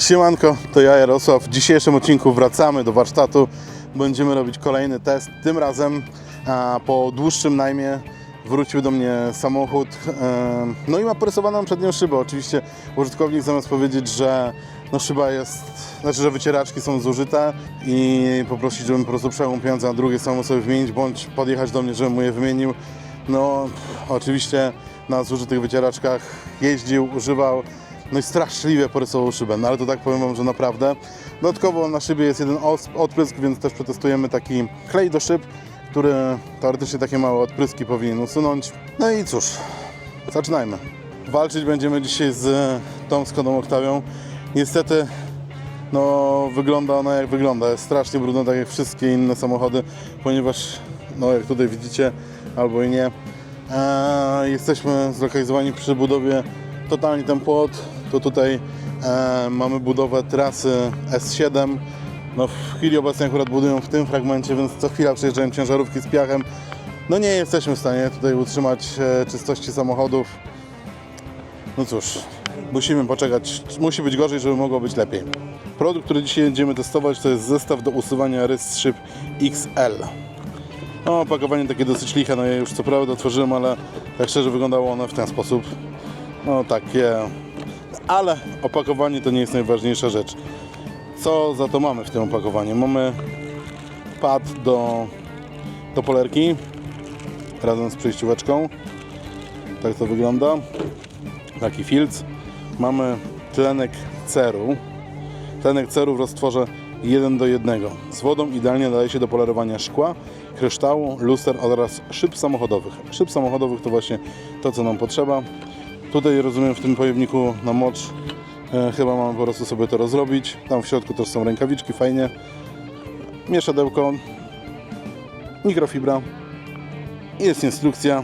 Siemanko, to ja Jarosław. W dzisiejszym odcinku wracamy do warsztatu. Będziemy robić kolejny test. Tym razem po dłuższym najmie wrócił do mnie samochód. e, No i ma porysowaną przednią szybę. Oczywiście użytkownik zamiast powiedzieć, że no szyba jest, znaczy, że wycieraczki są zużyte i poprosić, żebym po prostu przejął pieniądze na drugie samo sobie wymienić, bądź podjechać do mnie, żebym mu je wymienił. No oczywiście na zużytych wycieraczkach jeździł, używał. No i straszliwie porysował szybę, no ale to tak powiem Wam, że naprawdę. Dodatkowo na szybie jest jeden odprysk, więc też przetestujemy taki klej do szyb, który teoretycznie takie małe odpryski powinien usunąć. No i cóż, zaczynajmy. Walczyć będziemy dzisiaj z tą Skodą Octavią. Niestety, no wygląda ona jak wygląda. Jest strasznie brudna, tak jak wszystkie inne samochody, ponieważ, no jak tutaj widzicie, albo i nie, e, jesteśmy zlokalizowani przy budowie totalnie ten płot, to tutaj e, mamy budowę trasy S7. No w chwili obecnej akurat budują w tym fragmencie, więc co chwila przyjeżdżają ciężarówki z piachem. No nie jesteśmy w stanie tutaj utrzymać e, czystości samochodów. No cóż, musimy poczekać. Musi być gorzej, żeby mogło być lepiej. Produkt, który dzisiaj będziemy testować, to jest zestaw do usuwania rys szyb XL. No, opakowanie takie dosyć liche, no ja już co prawda otworzyłem, ale tak szczerze wyglądało ono w ten sposób. No takie, ale opakowanie to nie jest najważniejsza rzecz. Co za to mamy w tym opakowaniu? Mamy pad do, do polerki razem z przejścióweczką. Tak to wygląda. Taki filc. Mamy tlenek ceru. Tlenek ceru w roztworze 1 do 1. Z wodą idealnie nadaje się do polerowania szkła, kryształu, luster oraz szyb samochodowych. Szyb samochodowych to właśnie to, co nam potrzeba. Tutaj rozumiem w tym pojemniku na mocz e, chyba mamy po prostu sobie to rozrobić. Tam w środku też są rękawiczki, fajnie. Mieszadełko, mikrofibra. Jest instrukcja,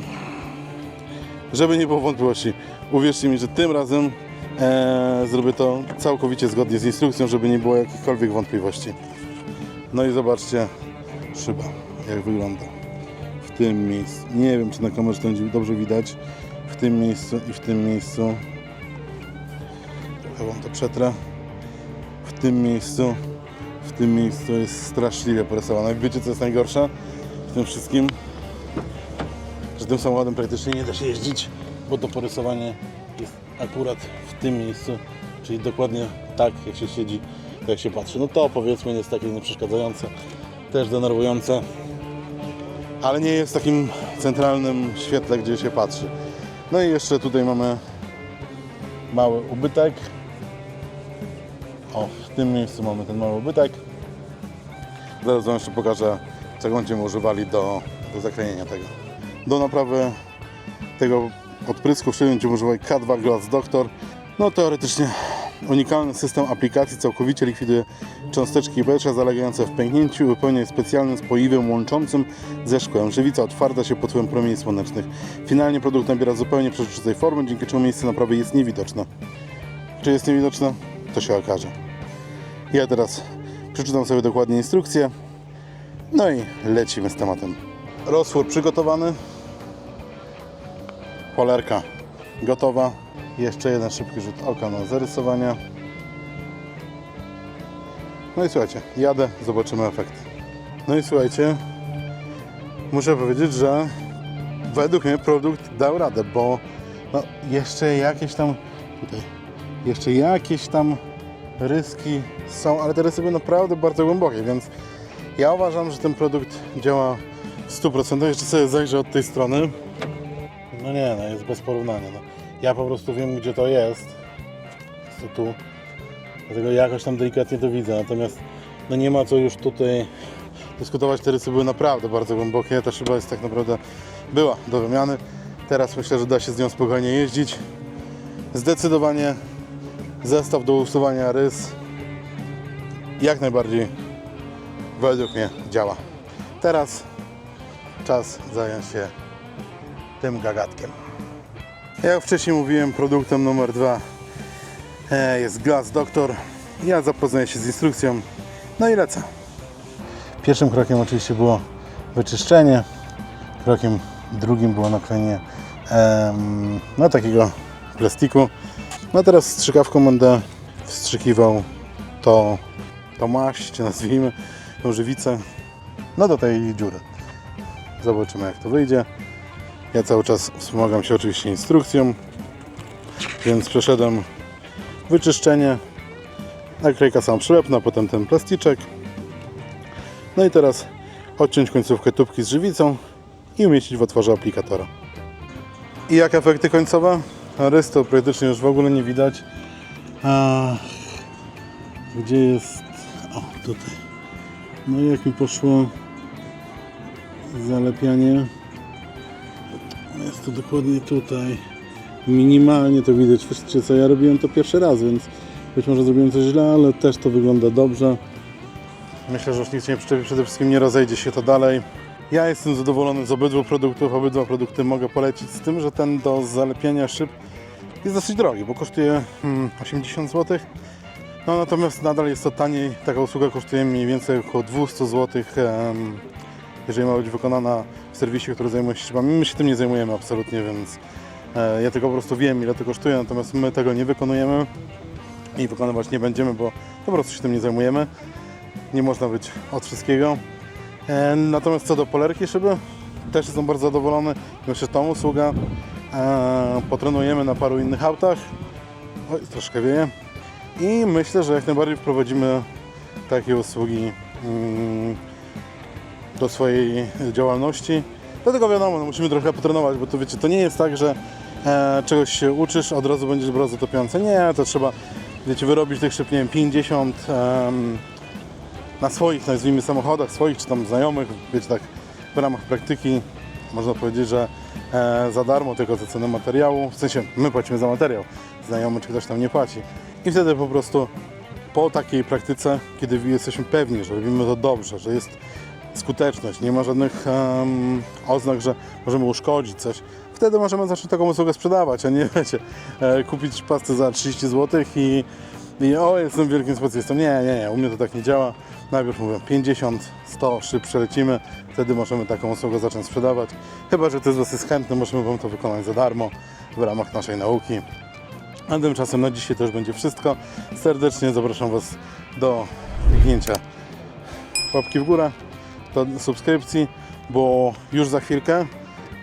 żeby nie było wątpliwości. Uwierzcie mi, że tym razem e, zrobię to całkowicie zgodnie z instrukcją, żeby nie było jakichkolwiek wątpliwości. No i zobaczcie szyba, jak wygląda. W tym miejscu. Nie wiem, czy na kamerze to będzie dobrze widać. W tym miejscu i w tym miejscu. Trochę wam to przetrę. W tym miejscu. W tym miejscu jest straszliwie porysowane. Wiecie, co jest najgorsze w tym wszystkim? Że tym samochodem praktycznie nie da się jeździć, bo to porysowanie jest akurat w tym miejscu, czyli dokładnie tak, jak się siedzi, jak się patrzy. No to powiedzmy jest takie nieprzeszkadzające, też denerwujące, ale nie jest w takim centralnym świetle, gdzie się patrzy. No i jeszcze tutaj mamy mały ubytek. O, w tym miejscu mamy ten mały ubytek. Zaraz Wam jeszcze pokażę, czego będziemy używali do, do tego. Do naprawy tego odprysku w będziemy używali K2 Glass Doctor. No teoretycznie unikalny system aplikacji całkowicie likwiduje cząsteczki powietrza zalegające w pęknięciu i wypełnia je specjalnym spoiwem łączącym ze szkłem. Żywica otwarta się pod wpływem promieni słonecznych. Finalnie produkt nabiera zupełnie przezroczystej formy, dzięki czemu miejsce naprawy jest niewidoczne. Czy jest niewidoczne? To się okaże. Ja teraz przeczytam sobie dokładnie instrukcję. No i lecimy z tematem. Roztwór przygotowany. Polerka gotowa. Jeszcze jeden szybki rzut oka na zarysowania. No i słuchajcie, jadę, zobaczymy efekt. No i słuchajcie, muszę powiedzieć, że według mnie produkt dał radę, bo no, jeszcze jakieś tam tutaj, jeszcze jakieś tam ryski są, ale te rysy były naprawdę bardzo głębokie, więc ja uważam, że ten produkt działa w 100%. Jeszcze sobie zajrzę od tej strony. No nie, no jest bez porównania. No. Ja po prostu wiem, gdzie to jest. To tu. Dlatego jakoś tam delikatnie to widzę. Natomiast no nie ma co już tutaj dyskutować. Te rysy były naprawdę bardzo głębokie. Ta szyba jest tak naprawdę była do wymiany. Teraz myślę, że da się z nią spokojnie jeździć. Zdecydowanie zestaw do usuwania rys jak najbardziej według mnie działa. Teraz czas zająć się tym gagatkiem. Jak wcześniej mówiłem, produktem numer dwa e, jest Glass Doctor. Ja zapoznaję się z instrukcją, no i lecę. Pierwszym krokiem oczywiście było wyczyszczenie. Krokiem drugim było naklejenie no, takiego plastiku. No teraz strzykawką będę wstrzykiwał to, to maść, nazwijmy, tą żywicę, no do tej dziury. Zobaczymy jak to wyjdzie. Ja cały czas wspomagam się oczywiście instrukcją, więc przeszedłem wyczyszczenie, naklejka sama przylepna, potem ten plasticzek. No i teraz odciąć końcówkę tubki z żywicą i umieścić w otworze aplikatora. I jak efekty końcowe? Rys praktycznie już w ogóle nie widać. A, gdzie jest... O, tutaj. No i jak mi poszło zalepianie. Jest to dokładnie tutaj. Minimalnie to widać. Wiecie co, ja robiłem to pierwszy raz, więc być może zrobiłem coś źle, ale też to wygląda dobrze. Myślę, że już nic nie przyczepi, przede wszystkim nie rozejdzie się to dalej. Ja jestem zadowolony z obydwu produktów, obydwa produkty mogę polecić z tym, że ten do zalepiania szyb jest dosyć drogi, bo kosztuje mm, 80 zł. No natomiast nadal jest to taniej, taka usługa kosztuje mniej więcej około 200 zł, jeżeli ma być wykonana w serwisie, który zajmuje się szybami. My się tym nie zajmujemy absolutnie, więc e, ja tylko po prostu wiem ile to kosztuje, natomiast my tego nie wykonujemy i wykonywać nie będziemy, bo po prostu się tym nie zajmujemy. Nie można być od wszystkiego. E, Natomiast co do polerki szyby, też jestem bardzo zadowolony. Myślę, że tą usługę e, potrenujemy na paru innych autach. Oj, troszkę wieje. I myślę, że jak najbardziej wprowadzimy takie usługi mm, do swojej działalności. Dlatego wiadomo, no musimy trochę potrenować, bo to wiecie, to nie jest tak, że e, czegoś się uczysz, od razu będziesz bardzo topiący. Nie, to trzeba, wiecie, wyrobić tych szyb, nie wiem, 50 em, na swoich, nazwijmy samochodach, swoich czy tam znajomych, wiecie, tak w ramach praktyki można powiedzieć, że e, za darmo, tylko za cenę materiału, w sensie my płacimy za materiał, znajomy czy ktoś tam nie płaci. I wtedy po prostu po takiej praktyce, kiedy jesteśmy pewni, że robimy to dobrze, że jest skuteczność, nie ma żadnych em, oznak, że możemy uszkodzić coś, wtedy możemy zacząć taką usługę sprzedawać, a nie wiecie, e, kupić pastę za 30 zł i, i o, jestem wielkim specjalistą. Nie, nie, nie, u mnie to tak nie działa. Najpierw mówię 50, 100 szyb przelecimy, wtedy możemy taką usługę zacząć sprzedawać. Chyba, że ktoś z Was jest możemy Wam to wykonać za darmo w ramach naszej nauki. A tymczasem na dzisiaj to już będzie wszystko. Serdecznie zapraszam Was do kliknięcia łapki w górę, do subskrypcji, bo już za chwilkę,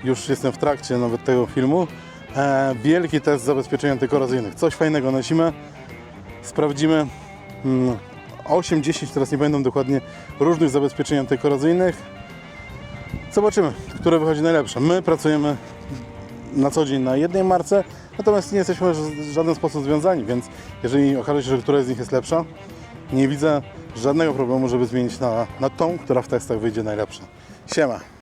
już jestem w trakcie nawet tego filmu, e, wielki test zabezpieczeń antykorozyjnych. Coś fajnego na zimę. Sprawdzimy mm, 8-10, teraz nie będą dokładnie, różnych zabezpieczeń antykorozyjnych. Zobaczymy, które wychodzi najlepsze. My pracujemy na co dzień na jednej marce, natomiast nie jesteśmy w żaden sposób związani, więc jeżeli okaże się, że któraś z nich jest lepsza, nie widzę żadnego problemu, żeby zmienić na, na tą, która w testach wyjdzie najlepsza. Siema!